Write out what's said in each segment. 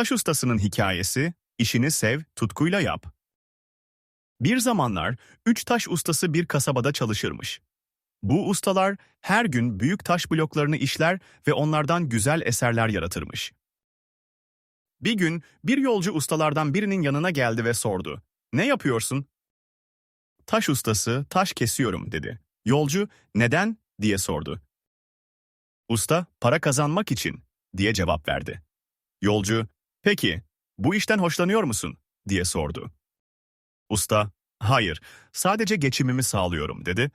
Taş ustasının hikayesi, işini sev, tutkuyla yap. Bir zamanlar üç taş ustası bir kasabada çalışırmış. Bu ustalar her gün büyük taş bloklarını işler ve onlardan güzel eserler yaratırmış. Bir gün bir yolcu ustalardan birinin yanına geldi ve sordu. Ne yapıyorsun? Taş ustası, taş kesiyorum dedi. Yolcu, neden? diye sordu. Usta, para kazanmak için diye cevap verdi. Yolcu, peki bu işten hoşlanıyor musun? diye sordu. Usta, hayır, sadece geçimimi sağlıyorum dedi.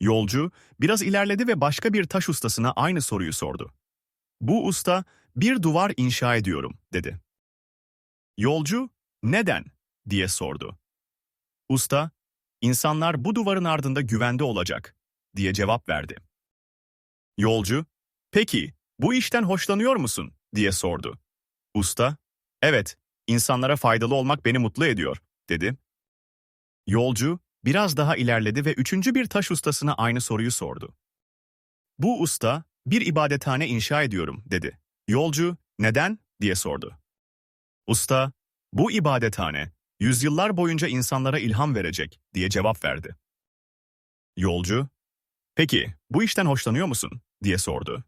Yolcu biraz ilerledi ve başka bir taş ustasına aynı soruyu sordu. Bu usta, bir duvar inşa ediyorum dedi. Yolcu, neden? diye sordu. Usta, insanlar bu duvarın ardında güvende olacak diye cevap verdi. Yolcu, peki bu işten hoşlanıyor musun? diye sordu. Usta, evet, insanlara faydalı olmak beni mutlu ediyor, dedi. Yolcu, biraz daha ilerledi ve üçüncü bir taş ustasına aynı soruyu sordu. Bu usta, bir ibadethane inşa ediyorum, dedi. Yolcu, neden? diye sordu. Usta, bu ibadethane, yüzyıllar boyunca insanlara ilham verecek, diye cevap verdi. Yolcu, peki bu işten hoşlanıyor musun? diye sordu.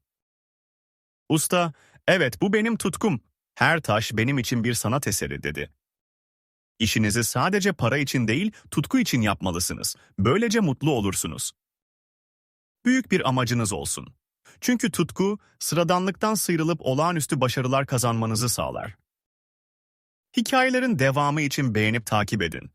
Usta, evet bu benim tutkum. Her taş benim için bir sanat eseri dedi. İşinizi sadece para için değil, tutku için yapmalısınız. Böylece mutlu olursunuz. Büyük bir amacınız olsun. Çünkü tutku, sıradanlıktan sıyrılıp olağanüstü başarılar kazanmanızı sağlar. Hikayelerin devamı için beğenip takip edin.